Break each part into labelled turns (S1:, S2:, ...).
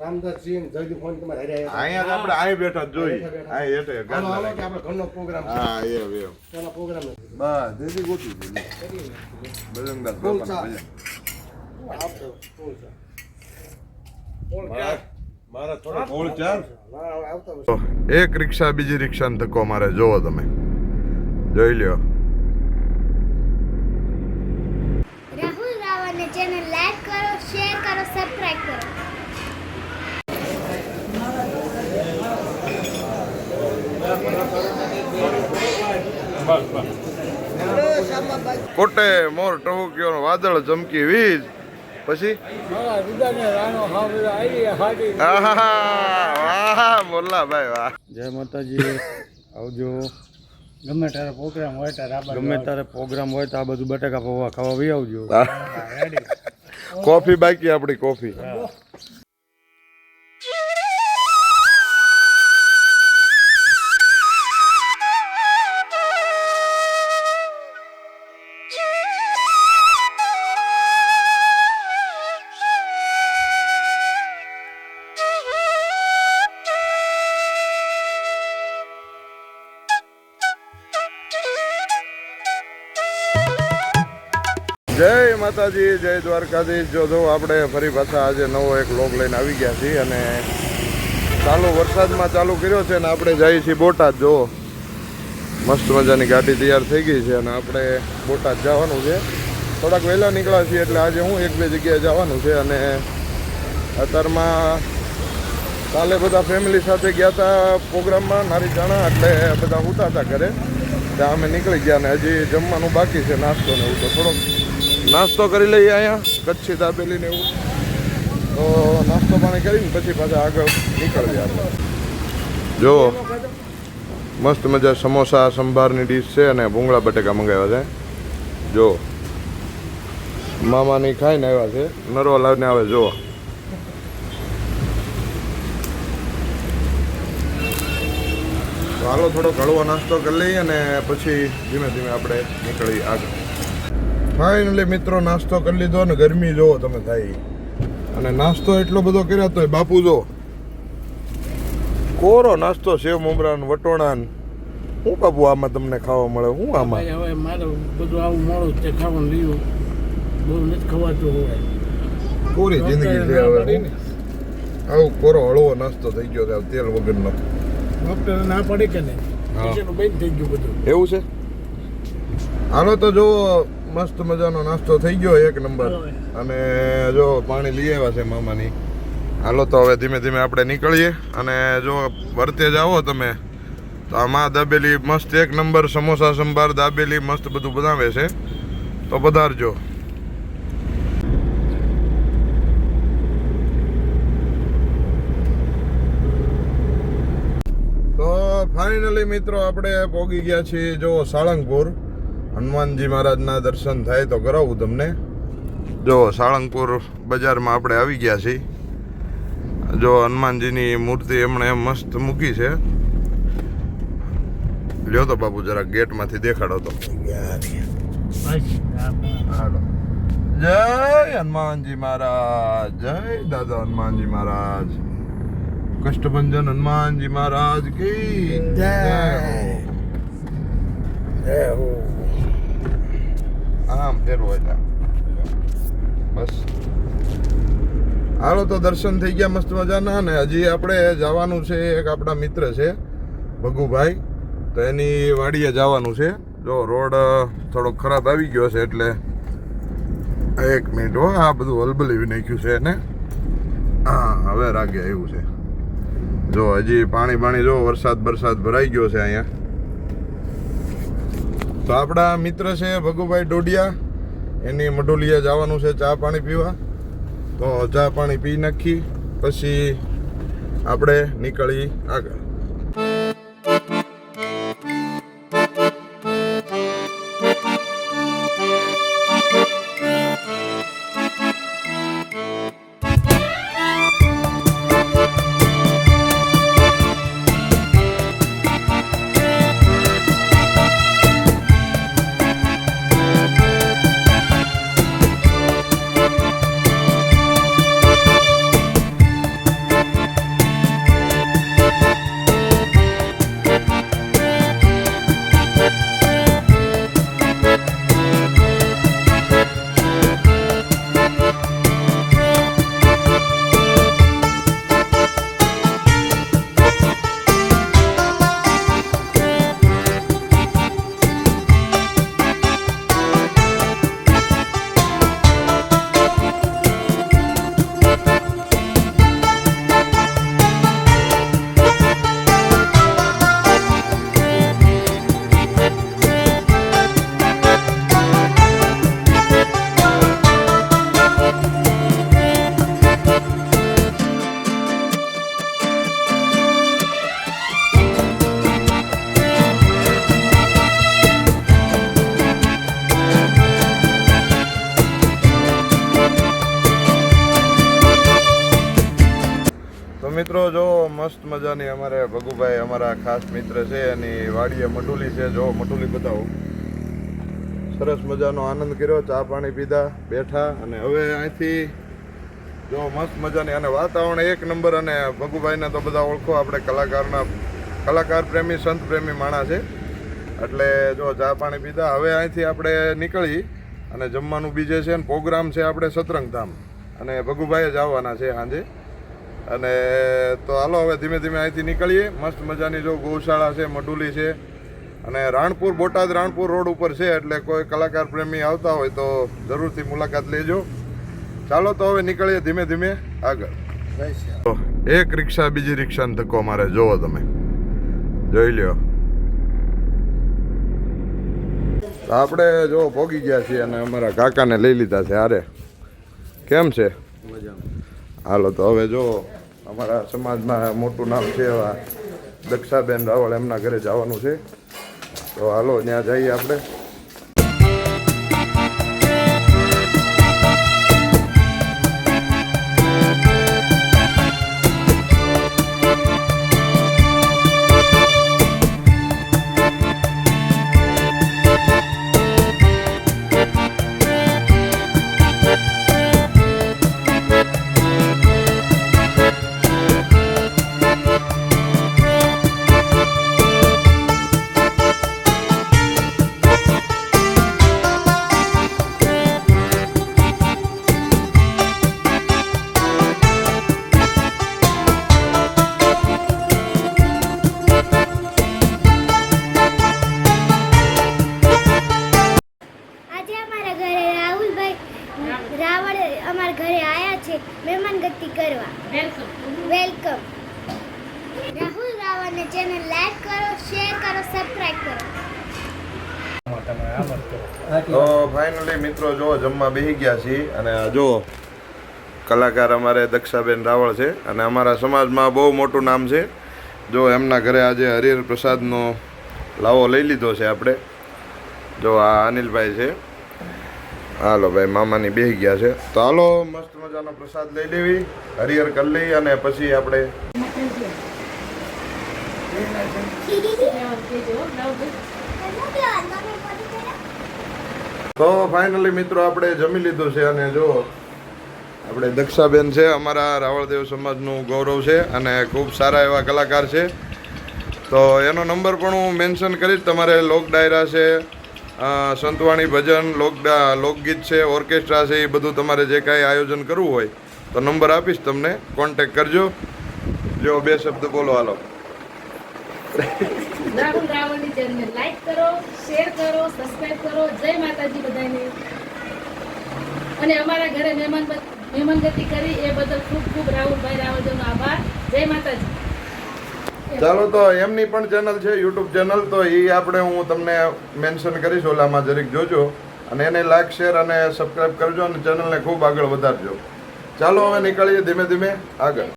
S1: રામદાસજી ને જયદીપ ફોન તમારે હારે
S2: અહીંયા આપણે અહીં બેઠા જોઈ. અહીં હેઠે
S1: હાલો હાલો કે આપણે ઘરનો પ્રોગ્રામ છે.
S2: હા એમ એમ.
S1: તેના પ્રોગ્રામ નથી
S2: બસ દીદી ગોતી દીધી બજરંગદાસ
S1: ફૂલ
S2: બાપાનું
S1: ચા.
S2: ભજન.
S1: છે.
S2: મારા
S1: ચા.
S2: મારા ચાર
S1: ના, આવતા વર્ષે.
S2: એક રિક્ષા બીજી રિક્ષાને ધક્કો મારે. જોવો તમે. જોઈ લ્યો.
S3: રાહુલ રાવણને ચેનલ લાઈક કરો શેર કરો સબસ્ક્રાઇબ કરો.
S2: કોટે મોર ટહુક્યો વાદળ ચમકી વીજ. પછી? બોલા ભાઈ વાહ.
S4: જય માતાજી. આવજો. ગમે ત્યારે પ્રોગ્રામ હોય ત્યારે ગમે તારે પ્રોગ્રામ હોય તો આ બધું બટાકા પૌવા ખાવા વી આવજો.
S2: કોફી બાકી આપણી કોફી. માતાજી, જય દ્વારકાધીશ. જો જો, આપણે ફરી પાછા આજે નવો એક લોગ લઈને આવી ગયા છીએ અને ચાલુ વરસાદમાં ચાલુ કર્યો છે અને આપણે જઈએ છીએ બોટાદ. જો, મસ્ત મજાની ગાડી તૈયાર થઈ ગઈ છે અને આપણે બોટાદ જવાનું છે. થોડાક વહેલા નીકળ્યા છીએ એટલે આજે હું એક બે જગ્યાએ જવાનું છે અને અત્યારમાં કાલે બધા ફેમિલી સાથે ગયા હતા પ્રોગ્રામમાં, નારી જાણા એટલે બધા ઉતા હતા ઘરે. ત્યાં અમે નીકળી ગયા અને હજી જમવાનું બાકી છે, નાસ્તો ને એવું તો થોડોક. નાસ્તો કરી લઈએ અહીંયા, કચ્છી દાબેલી ને એવું. તો નાસ્તો પાણી કરીને પછી પાછા આગળ નીકળીએ આપણે. જો મસ્ત મજા સમોસા, સંભારની ડીશ છે અને ભૂંગળા બટેકા મંગાવ્યા છે. જો મામાની ખાઈને આવ્યા છે. નરવા લાવીને આવે જો તો હાલો થોડો હળવો નાસ્તો કરી લઈએ અને પછી ધીમે ધીમે આપણે નીકળી આગળ. ફાઇનલી મિત્રો નાસ્તો કરી લીધો ને ગરમી જોવો તમે થાય અને નાસ્તો એટલો બધો કર્યા તો બાપુ જો. કોરો નાસ્તો સેવ મમરાન વટોણાન હું બાપુ આમાં તમને ખાવા મળે શું આમાં?
S4: હવે મારે બધું આવું મોડું છે ખાવાનું લીધું. બહુ નથી ખવાતું હોય
S2: પૂરી જિંદગી છે હવે હું? આવું કોરો હળવો નાસ્તો થઈ ગયો છે તેલ વગરનો.
S4: ડોક્ટર ના પડે કે નહીં?
S2: હા.
S4: બંધ થઈ ગયું બધું.
S2: એવું છે? હાલો તો જો મસ્ત મજાનો નાસ્તો થઈ ગયો એક નંબર. અને જો પાણી લઈ આવ્યા છે મામાની. હાલો તો હવે ધીમે ધીમે આપણે નીકળીએ. અને જો વર્તે જાઓ તમે તો આમાં દાબેલી મસ્ત એક નંબર સમોસા સંભાર દાબેલી મસ્ત બધું બનાવે છે. તો પધારજો. તો ફાઇનલી મિત્રો આપણે પહોંચી ગયા છીએ જો સાળંગપુર. હનુમાનજી મહારાજના દર્શન થાય તો કરાવું તમને. જો સાળંગપુર બજારમાં આપણે આવી ગયા છીએ. જો હનુમાનજીની મૂર્તિ એમણે મસ્ત મૂકી છે. લ્યો તો બાપુ જરાક ગેટમાંથી દેખાડો તો. જય હનુમાનજી મહારાજ, જય દાદા હનુમાનજી મહારાજ. કષ્ટભંજન હનુમાનજી મહારાજ કી જય. હો. આમ ફેરવો એટલે. બસ. હાલો તો દર્શન થઈ ગયા મસ્ત મજાના ને હજી આપણે જવાનું છે એક આપણા મિત્ર છે, ભગુભાઈ. તો એની વાડીએ જવાનું છે. જો રોડ થોડોક ખરાબ આવી ગયો છે એટલે એક મિનિટ હો, આ બધું હલબલી નાખ્યું છે એને. હા, હવે રાગે આવ્યું છે. જો હજી પાણી પાણી જો વરસાદ બરસાદ ભરાઈ ગયો છે અહીંયા. તો આપણા મિત્ર છે ભગુભાઈ ડોડિયા. એની મઢોલીએ જવાનું છે ચા પાણી પીવા. તો ચા પાણી પી નાખી. પછી આપણે નીકળી આગળ. મટુલી બતાવો. સરસ મજાનો આનંદ કર્યો, ચા પાણી પીધા, બેઠા અને હવે અહીંથી જો મસ્ત મજાની અને વાતાવરણ એક નંબર અને ભગુભાઈને તો બધા ઓળખો, આપણે કલાકારના, કલાકાર પ્રેમી, સંત પ્રેમી માણા છે. એટલે જો ચા પાણી પીધા, હવે અહીંથી આપણે નીકળી અને જમવાનું બીજે છે ને પ્રોગ્રામ છે આપણે સતરંગધામ. અને ભગુભાઈ જ આવવાના છે સાંજે. અને તો હાલો, હવે ધીમે ધીમે અહીંથી નીકળીએ. મસ્ત મજાની જો ગૌશાળા છે મડુલી છે અને રાણપુર બોટાદ રાણપુર રોડ ઉપર છે એટલે કોઈ કલાકાર પ્રેમી આવતા હોય તો જરૂરથી મુલાકાત લેજો. ચાલો તો હવે નીકળીએ ધીમે ધીમે આગળ. એક રિક્ષા બીજી રિક્ષાને ધક્કો મારે જોવો તમે. જોઈ લ્યો. આપણે જો ભોગી ગયા છીએ અને અમારા કાકાને લઈ લીધા છે હારે. કેમ છે? હાલો તો હવે જો અમારા સમાજમાં મોટું નામ છે એવા દક્ષાબેન રાવળ એમના ઘરે જવાનું છે. તો હાલો ત્યાં જઈએ આપણે.
S3: વેલકમ. રાહુલ રાવળને ચેનલ લાઈક કરો શેર કરો સબસ્ક્રાઇબ કરો.
S2: તો ફાઇનલી મિત્રો જો જમવા બેસી ગયા છીએ અને આ જો કલાકાર અમારે દક્ષાબેન રાવળ છે અને અમારા સમાજમાં બહુ મોટું નામ છે. જો એમના ઘરે આજે હરિહર પ્રસાદનો લાવો લઈ લીધો છે આપણે. જો આ અનિલભાઈ છે. હાલો ભાઈ, મામાની બે ગયા છે. તો હાલો, મસ્ત મજાનો પ્રસાદ લઈ લેવી, હરિહર કરી લઈ અને પછી આપણે તો ફાઇનલી મિત્રો આપણે જમી લીધું છે અને જો, આપણે દક્ષાબેન છે, અમારા રાવળદેવ સમાજનું ગૌરવ છે અને ખૂબ સારા એવા કલાકાર છે. તો એનો નંબર પણ હું મેન્શન કરીશ, તમારે લોક ડાયરા છે સંતવાણી ભજન લોક લોકગીત છે, ઓર્કેસ્ટ્રા છે, એ બધું તમારે જે કાંઈ આયોજન કરવું હોય તો નંબર આપીશ તમને. કોન્ટેક કરજો. જો બે શબ્દ બોલો, હાલો.
S5: અને અમારા ઘરે મહેમાન મહેમાનગતિ કરી એ બદલ ખૂબ ખૂબ રાહુલભાઈ રાવળજીનો આભાર. જય માતાજી.
S2: ચાલો તો એમની પણ ચેનલ છે યુટ્યુબ ચેનલ તો એ આપણે હું તમને મેન્શન કરીશ ઓલામાં જરીક જોજો અને એને લાઈક શેર અને સબસ્ક્રાઈબ કરજો અને ચેનલને ખૂબ આગળ વધારજો. ચાલો હવે નીકળીએ ધીમે ધીમે આગળ.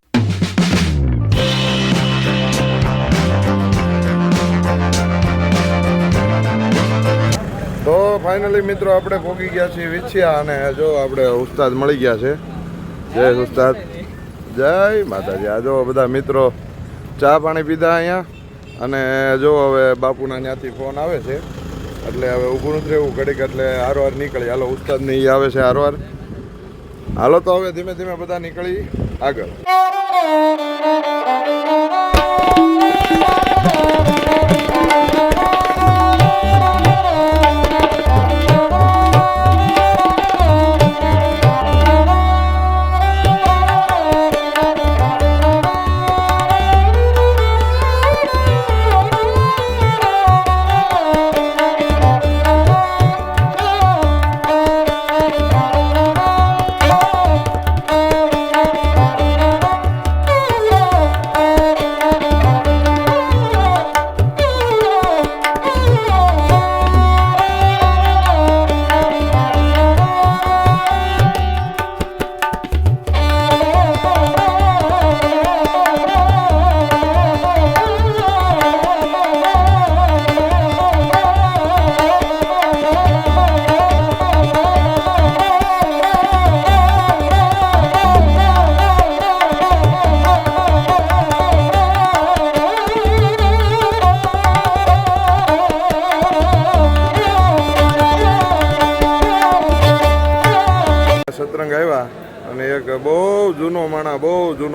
S2: તો ફાઇનલી મિત્રો આપણે પહોંચી ગયા છીએ વિછ્યા અને જો આપણે ઉસ્તાદ મળી ગયા છે. જય ઉસ્તાદ. જય માતાજી. આ જો બધા મિત્રો ચા પાણી પીધા અહીંયા અને જો હવે બાપુના ત્યાંથી ફોન આવે છે, એટલે હવે ઊભું નથી રહેવું, ઘડીક એટલે હારવાર નીકળી. હાલો ઉસ્તાદની ઈ આવે છે હારવાર હાલો, તો હવે ધીમે ધીમે બધા નીકળી આગળ.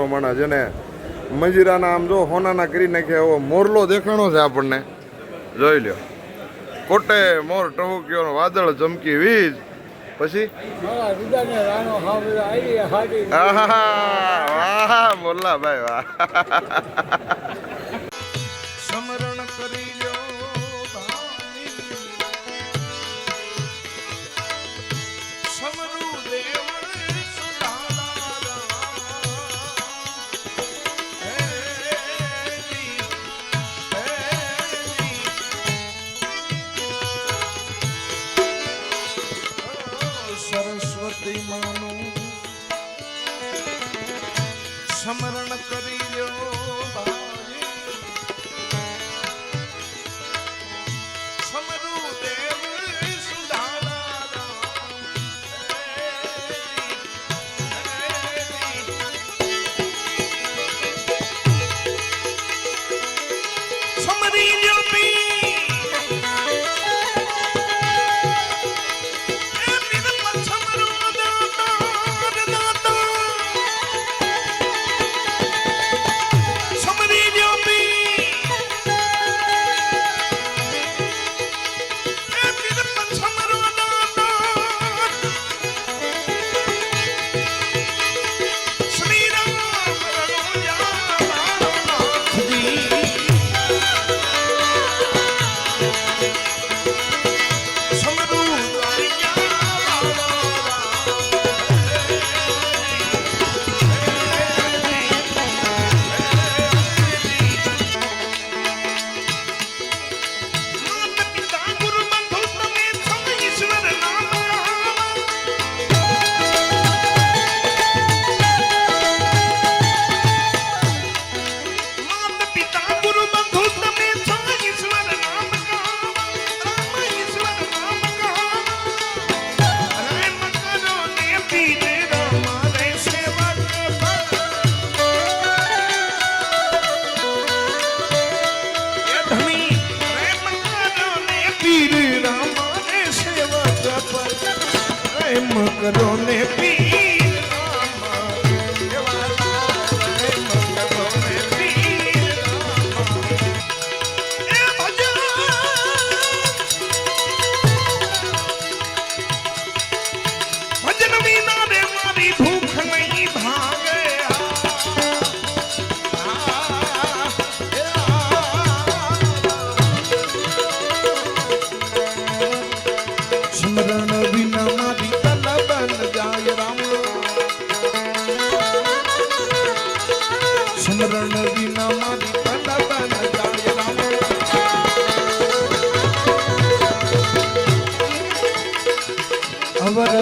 S5: માણસ છે ને મજીરાના આમ જો હોનાના કરી નાખે એવો મોરલો દેખાણો છે આપણને. જોઈ લ્યો. કોટે મોર ટહુક્યો વાદળ ચમકી વીજ. પછી? મોરલા ભાઈ વાહ.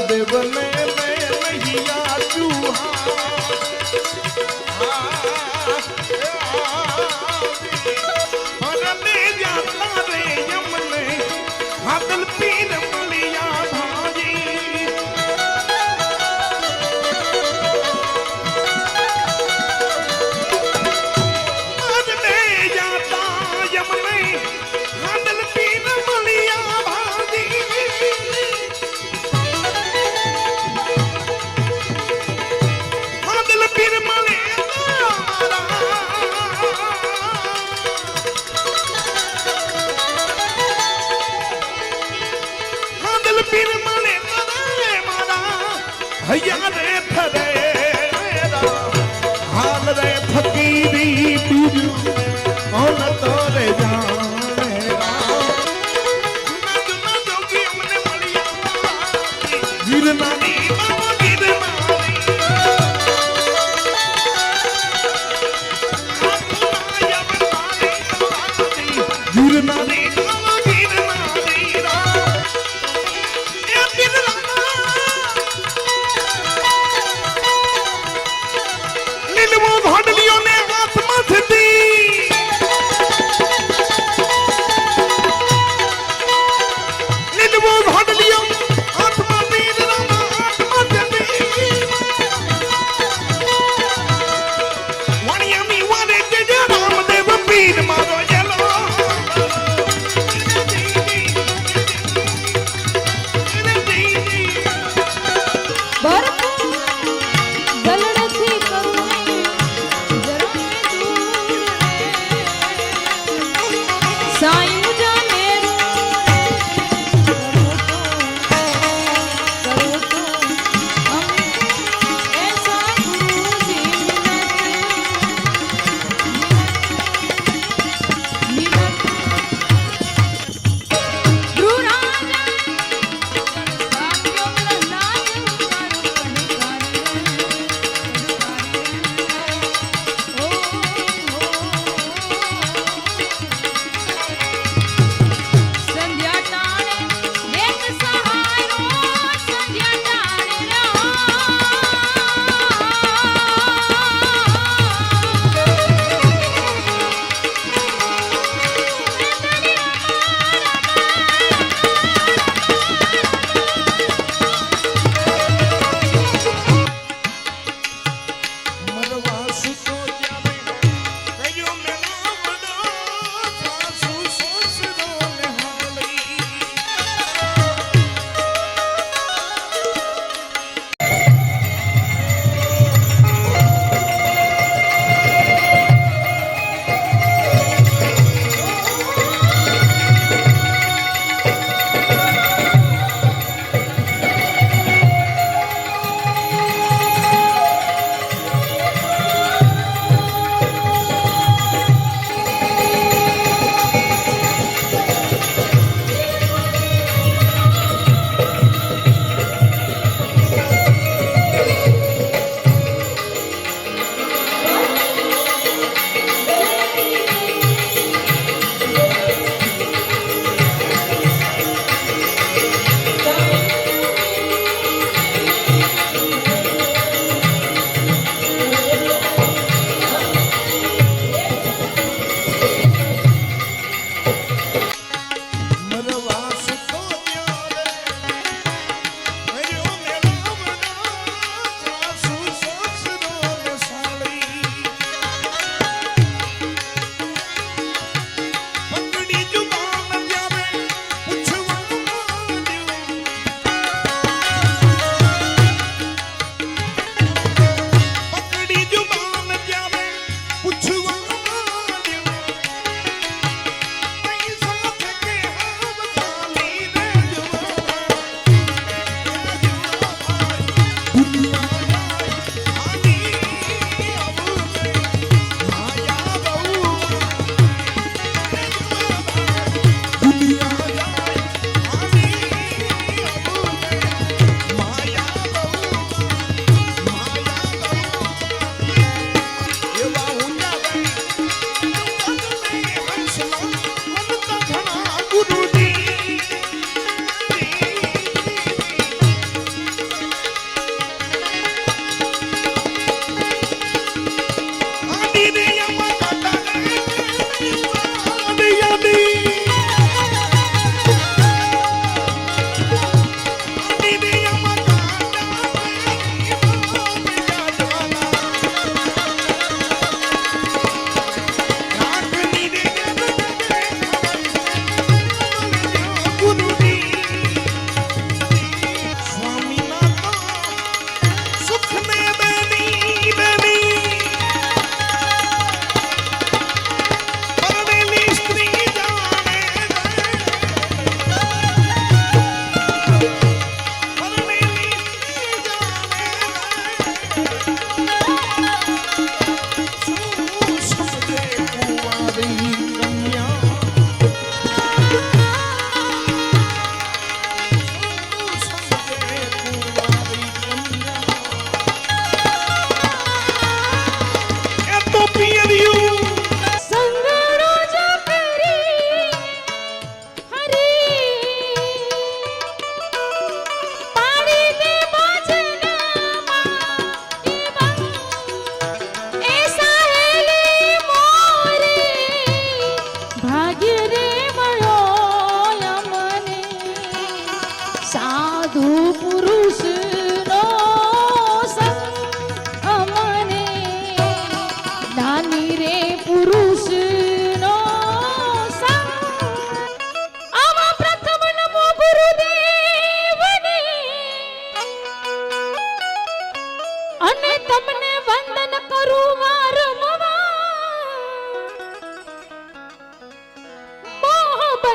S5: দেব না পীর মালে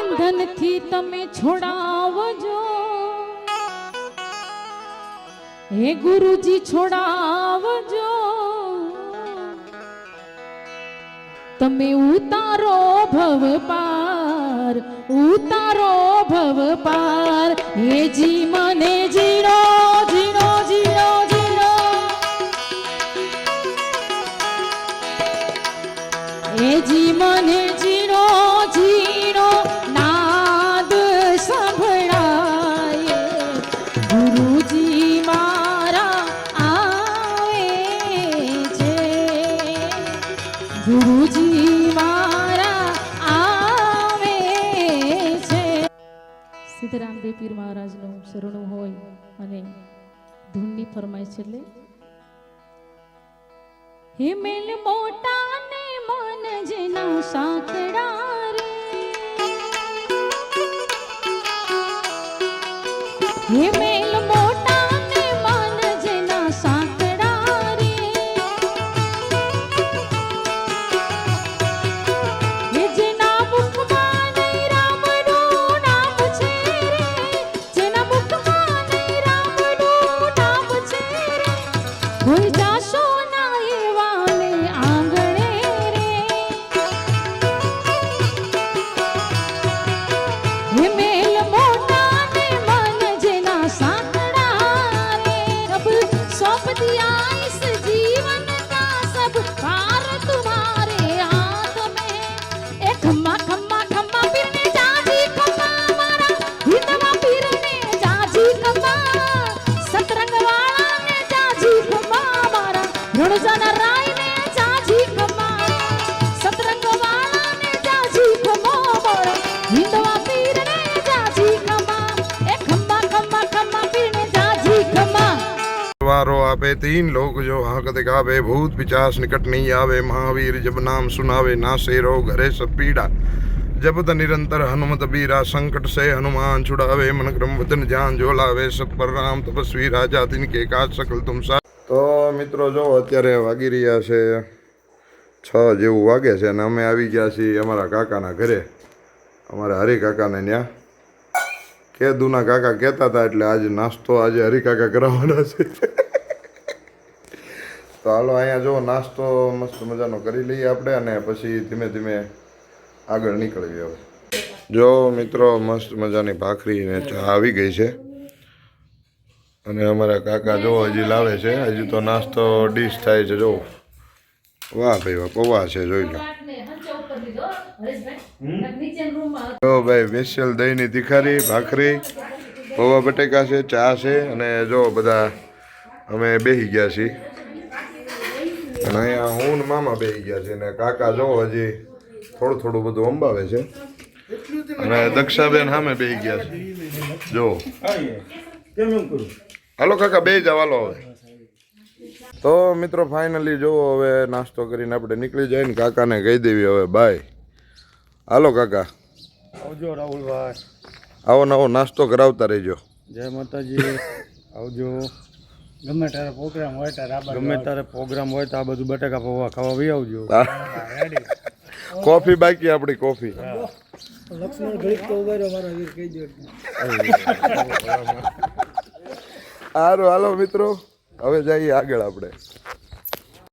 S5: બંધનથી તમે છોડાવજો. હે ગુરુજી છોડાવજો. તમે ઉતારો ભવ પાર ઉતારો ભવ પાર હેજી સંત રામદેવ પીર મહારાજનું શરણું હોય અને ધૂનની ફરમાઈશ એટલે
S6: હિમેલ મોટા ને મન જેના સાંખડા રે. હિમેલ
S2: वारो आपे तीन लोग जो हाकत गावे भूत पिचास निकट नहीं आवे महावीर जब नाम सुनावे नासे रोग हरे सब पीड़ा जपत निरंतर हनुमत बीरा संकट से हनुमान छुड़ावे मन क्रम वतन जान जो लावे सब पर राम तपस्वी राजा तिनके काज सकल तुम सा તો મિત્રો જો અત્યારે વાગી રહ્યા છે છ જેવું વાગે છે અને અમે આવી ગયા છીએ અમારા કાકાના ઘરે અમારા હરિ કાકાને ત્યાં કેદુના કાકા કહેતા હતા એટલે આજે નાસ્તો આજે હરિકાકા કરાવવાના છે તો હાલો અહીંયા જો નાસ્તો મસ્ત મજાનો કરી લઈએ આપણે અને પછી ધીમે ધીમે આગળ નીકળીએ હવે. જો મિત્રો મસ્ત મજાની ભાખરી ને ચા આવી ગઈ છે. અને અમારા કાકા જો હજી લાવે છે. હજી તો નાસ્તો ડીશ થાય છે જો. વાહ ભાઈ વાહ પૌવા છે જોઈ લો. જો ભાઈ સ્પેશિયલ દહીંની તીખારી ભાખરી પૌવા બટેકા છે ચા છે અને જો બધા અમે બેસી ગયા છીએ. અને અહીંયા હું ને મામા બે ગયા છે ને કાકા જો હજી થોડું થોડું બધું અંબાવે છે. અને દક્ષાબેન સામે બે ગયા છે. જો. હાલો કાકા બે જાવ હાલો હવે. તો મિત્રો ફાઇનલી જુઓ હવે નાસ્તો કરીને આપણે નીકળી જાય ને કાકાને કહી દેવી હવે બાય હાલો કાકા.
S4: આવજો રાહુલભાઈ.
S2: આવો નવો નાસ્તો કરાવતા રહેજો.
S4: જય માતાજી. આવજો. ગમે ત્યારે પ્રોગ્રામ હોય ત્યારે ગમે ત્યારે પ્રોગ્રામ હોય તો આ બધું બટાકા પૌવા ખાવા બી આવજો.
S2: કોફી બાકી આપણી કોફી.
S1: લક્ષ્મણ ઘડીક તો ઊભા મારા વીર કહી દો
S2: સારું હાલો મિત્રો. હવે જઈએ આગળ આપણે.